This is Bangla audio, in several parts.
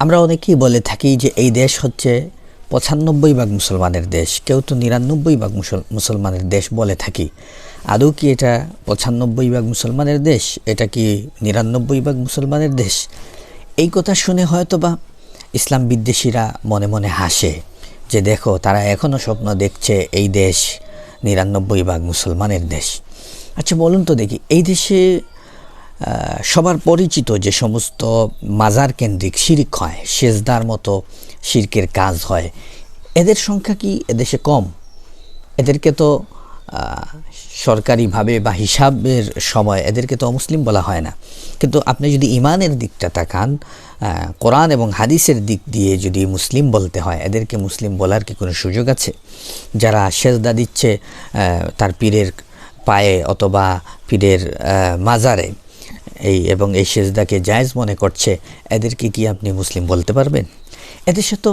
আমরা অনেকেই বলে থাকি যে এই দেশ হচ্ছে পঁচানব্বই ভাগ মুসলমানের দেশ। কেউ তো নিরানব্বই ভাগ মুসল- মুসলমানের দেশ বলে থাকি। আদৌ কি এটা পঁচানব্বই ভাগ মুসলমানের দেশ? এটা কি নিরানব্বই ভাগ মুসলমানের দেশ? এই কথা শুনে হয়তো বা ইসলাম বিদ্বেষীরা মনে মনে হাসে যে দেখো, তারা এখনও স্বপ্ন দেখছে এই দেশ নিরানব্বই ভাগ মুসলমানের দেশ। আচ্ছা বলুন তো দেখি, এই দেশে সবার পরিচিত যে সমস্ত মাজার কেন্দ্রিক শিরিক হয়, সেজদার মতো শিরকের কাজ হয়, এদের সংখ্যা কি এদেশে কম? এদেরকে তো সরকারিভাবে বা হিসাবের সময় এদেরকে তো অমুসলিম বলা হয় না। কিন্তু আপনি যদি ইমানের দিকটা তাকান কোরআন এবং হাদিসের দিক দিয়ে যদি মুসলিম বলতে হয়, এদেরকে মুসলিম বলার কি কোনো সুযোগ আছে? যারা সেজদা দিচ্ছে তার পীরের পায়ে অথবা পীরের মাজারে এই এবং এই সেজদাকে জায়েজ মনে করছে, এদেরকে কি আপনি মুসলিম বলতে পারবেন? এদেশে তো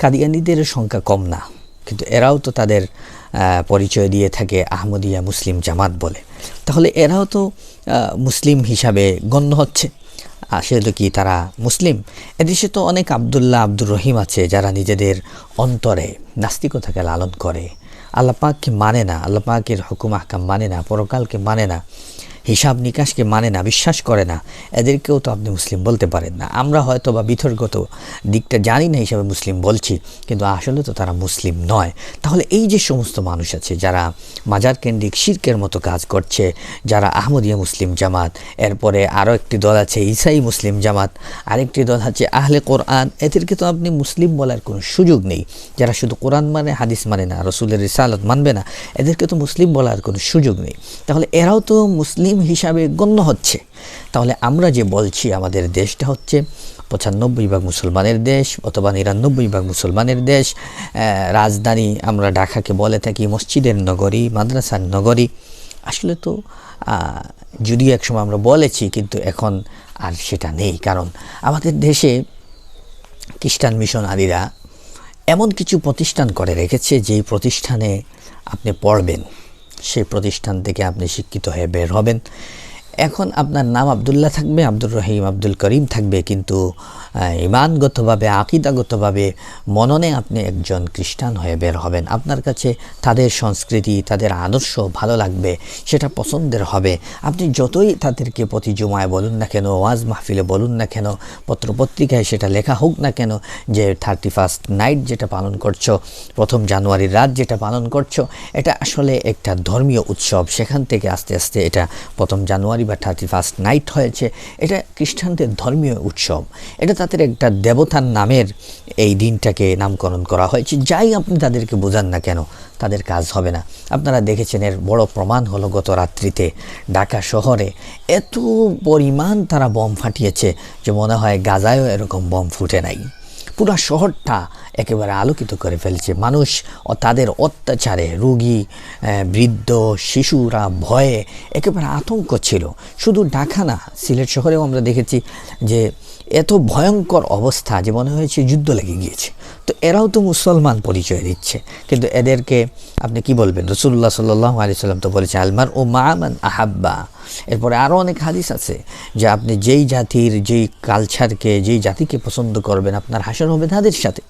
কাদিয়ানিদের সংখ্যা কম না, কিন্তু এরাও তো তাদের পরিচয় দিয়ে থাকে আহমদিয়া মুসলিম জামাত বলে। তাহলে এরাও তো মুসলিম হিসাবে গণ্য হচ্ছে। আসলে কি তারা মুসলিম? এদেশে তো অনেক আবদুল্লাহ আব্দুর রহিম আছে, যারা নিজেদের অন্তরে নাস্তিকতাকে লালন করে। আল্লাপাককে মানে না? আল্লাপাকের হুকুম, আহকাম মানে না? পরকালকে মানে না? হিসাব নিকাশকে মানে না, বিশ্বাস করে না। এদেরকেও তো আপনি মুসলিম বলতে পারেন না। আমরা হয়তো বা বিতর্কত দিকটা জানি না হিসাবে মুসলিম বলছি, কিন্তু আসলে তো তারা মুসলিম নয়। তাহলে এই যে সমস্ত মানুষ আছে, যারা মাজার কেন্দ্রিক শির্কের মতো কাজ করছে, যারা আহমদিয়া মুসলিম জামাত, এরপরে আরও একটি দল আছে ইসাই মুসলিম জামাত, আরেকটি দল আছে আহলে কোরআন, এদেরকে তো আপনি মুসলিম বলার কোনো সুযোগ নেই। যারা শুধু কোরআন মানে হাদিস মানে না, রসুলের রিসালত মানবে না, এদেরকে তো মুসলিম বলার কোনো সুযোগ নেই। তাহলে এরাও তো মুসলিম হিসাবে গণ্য হচ্ছে। তাহলে আমরা যে বলছি আমাদের দেশটা হচ্ছে পঁচানব্বই ভাগ মুসলমানের দেশ অথবা নিরানব্বই ভাগ মুসলমানের দেশ রাজধানী আমরা ঢাকাকে বলে থাকি, মসজিদের নগরী, মাদ্রাসার নগরী। আসলে তো যদিও একসময় আমরা বলেছি, কিন্তু এখন আর সেটা নেই। কারণ আমাদের দেশে খ্রিস্টান মিশনারিরা এমন কিছু প্রতিষ্ঠান করে রেখেছে, যেই প্রতিষ্ঠানে আপনি পড়বেন। সেই প্রতিষ্ঠান থেকে আপনি শিক্ষিত হয়ে বের হবেন। এখন আপনার নাম আবদুল্লাহ থাকবে, আব্দুর রহিম, আব্দুল করিম থাকবে, কিন্তু ইমানগতভাবে, আকিদাগতভাবে মননে আপনি একজন খ্রিস্টান হয়ে বের হবেন। আপনার কাছে তাদের সংস্কৃতি, তাদের আদর্শ ভালো লাগবে, সেটা পছন্দের হবে। আপনি যতই তাদেরকে প্রতি জুমায় বলুন না কেন, ওয়াজ মাহফিলে বলুন না কেন, পত্রপত্রিকায় সেটা লেখা হোক না কেন, যে থার্টি ফার্স্ট নাইট যেটা পালন করছ, প্রথম জানুয়ারির রাত যেটা পালন করছ, এটা আসলে একটা ধর্মীয় উৎসব। সেখান থেকে আস্তে আস্তে এটা প্রথম জানুয়ারি বা থার্টি ফার্স্ট নাইট হয়েছে। এটা খ্রিস্টানদের ধর্মীয় উৎসব। এটা তাদের একটা দেবতার নামের এই দিনটাকে নামকরণ করা হয়েছে। যাই আপনি তাদেরকে বোঝান না কেন, তাদের কাজ হবে না। আপনারা দেখেছেন এর বড় প্রমাণ হলো গত রাত্রিতে ঢাকা শহরে এত পরিমাণ তারা বম ফাটিয়েছে যে মনে হয় গাজায়ও এরকম বম ফুটে নাই। পুরো শহরটা একেবারে আলোকিত করে ফেলছে। মানুষ ও তাদের অত্যাচারে, রুগী বৃদ্ধ, শিশুরা ভয়ে একেবারে আতঙ্ক ছিল। শুধু ঢাকা না, সিলেট শহরেও আমরা দেখেছি যে এত ভয়ঙ্কর অবস্থা যে মনে হয়েছে যুদ্ধ লেগে গিয়েছে। তো এরাও তো মুসলমান পরিচয় দিচ্ছে। কিন্তু এদেরকে আপনি কি বলবেন? রসুল্লাহ সাল্লাহ আলি সাল্লাম তো বলেছে আলমার ও মামান আহাব্বা। এরপরে আরও অনেক হাদিস আছে যে আপনি যেই জাতির, যেই কালচারকে যেই জাতিকে পছন্দ করবেন, আপনার হাসর হবে তাদের সাথে।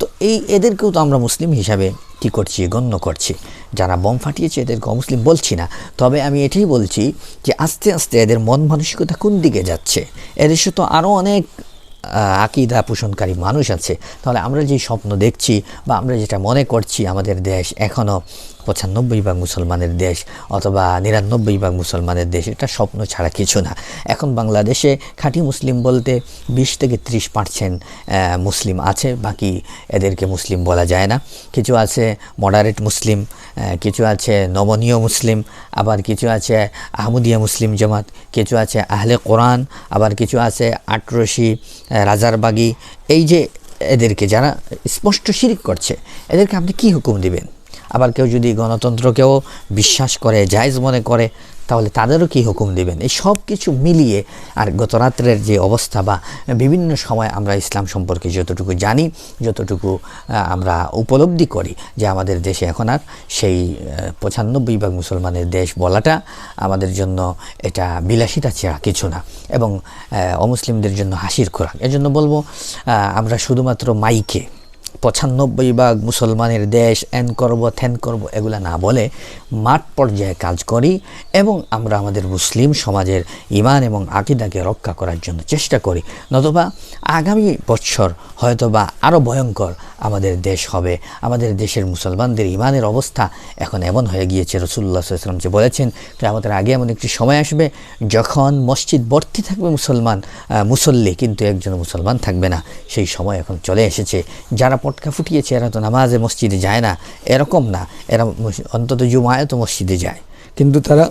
তো এই এদেরকেও তো আমরা মুসলিম হিসাবে কী করছি, গণ্য করছি। যারা বম ফাটিয়েছে এদেরকে অমুসলিম বলছি না। তবে আমি এটাই বলছি যে আস্তে আস্তে এদের মন মানসিকতা কোন দিকে যাচ্ছে? এদেশে তো আরও অনেক আকিদা পোষণকারী মানুষ আছে। তাহলে আমরা যে স্বপ্ন দেখছি বা আমরা যেটা মনে করছি আমাদের দেশ এখনও পঁচানব্বই ভাগ মুসলমানের দেশ অথবা নিরানব্বই ভাগ মুসলমানের দেশ, এটা স্বপ্ন ছাড়া কিছু না। এখন বাংলাদেশে খাঁটি মুসলিম বলতে বিশ থেকে ত্রিশ পার্সেন্ট মুসলিম আছে, বাকি এদেরকে মুসলিম বলা যায় না। কিছু আছে মডারেট মুসলিম কিছু আছে নমনীয় মুসলিম, আবার কিছু আছে আহমদিয়া মুসলিম জামাত, কিছু আছে আহলে কোরআন, আবার কিছু আছে আটরশি রাজারবাগি। এই যে এদেরকে যারা স্পষ্ট শিরিক করছে, এদেরকে আপনি কি হুকুম দিবেন? আবার কেউ যদি গণতন্ত্রকেও বিশ্বাস করে, জায়জ মনে করে, তাহলে তাদেরও কি হুকুম দিবেন? এই সব কিছু মিলিয়ে আর গত রাত্রের যে অবস্থা বা বিভিন্ন সময় আমরা ইসলাম সম্পর্কে যতটুকু জানি, যতটুকু আমরা উপলব্ধি করি যে আমাদের দেশে এখন আর সেই পঁচানব্বই ভাগ মুসলমানের দেশ বলাটা আমাদের জন্য এটা বিলাসিতা ছাড়া কিছু না এবং অমুসলিমদের জন্য হাসির খোরাক। এজন্য বলব আমরা শুধুমাত্র মাইকে পঁচানব্বই ভাগ মুসলমানের দেশ এন করব, থেন করব এগুলা না বলে মাঠ পর্যায়ে কাজ করি এবং আমরা আমাদের মুসলিম সমাজের ইমান এবং আকিদাকে রক্ষা করার জন্য চেষ্টা করি। নতবা আগামী বছর হয়তোবা আরও ভয়ঙ্কর আমাদের দেশ হবে। আমাদের দেশের মুসলমানদের ইমানের অবস্থা এখন এমন হয়ে গিয়েছে। রসুল্লাহ সাল্লাম যে বলেছেন আমাদের আগে এমন একটি সময় আসবে যখন মসজিদ ভর্তি থাকবে মুসলমান মুসল্লি, কিন্তু একজন মুসলমান থাকবে না। সেই সময় এখন চলে এসেছে। যারা পটকা ফুটিয়েছে, এরা তো নামাজে মসজিদে যায় না। এরকম না। এরা অন্তত জুমায় তো মসজিদে যায়। কিন্তু তারা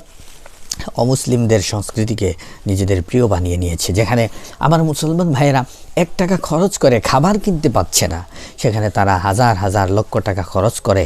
অমুসলিমদের সংস্কৃতিকে নিজেদের প্রিয় বানিয়ে নিয়েছে, যেখানে আমার মুসলমান ভাইয়েরা এক টাকা খরচ করে খাবার কিনতে পাচ্ছে না। সেখানে তারা হাজার হাজার লক্ষ টাকা খরচ করে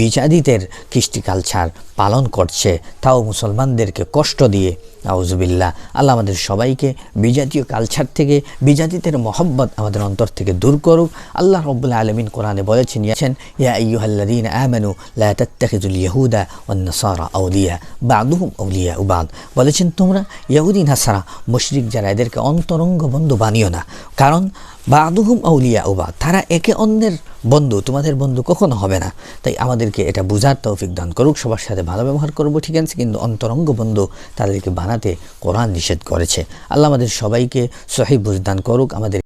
বিচারিতের কৃষ্টি কালচার পালন করছে। তাও মুসলমানদেরকে কষ্ট দিয়ে আউজুবিল্লাহ আল্লাহ আমাদের সবাইকে বিজাতীয় কালচার থেকে, বিজাতিদের মহব্বত আমাদের অন্তর থেকে দূর করুক। আল্লাহ রব্বুল্লাহ আলমিন কোরআনে বলেছেন, ইয়াছেন, ইয়া ইয়ুহাল্লাদিন আমানু লা তাত্তাখিযুল ইয়াহুদা ওয়ান নাসারা আউলিয়া, বা'দুহুম আউলিয়া উবাদ বলেছেন তোমরা ইয়াহুদিন নাসারা, মুশরিক যারা, এদেরকে অন্তরঙ্গ বন্ধু বানিও না। কারণ বাদুহুম আউলিয়া ওবা তারা একে অন্যের বন্ধু, তোমাদের বন্ধু কখনো হবে না। তাই আমাদেরকে এটা বোঝার তৌফিক দান করুক। সবার সাথে ভালো ব্যবহার করব, ঠিক আছে? কিন্তু অন্তরঙ্গ বন্ধু তাদেরকে বানাতে কোরআন নিষেধ করেছে। আল্লাহ আমাদের সবাইকে সহি বুঝদান করুক। আমাদের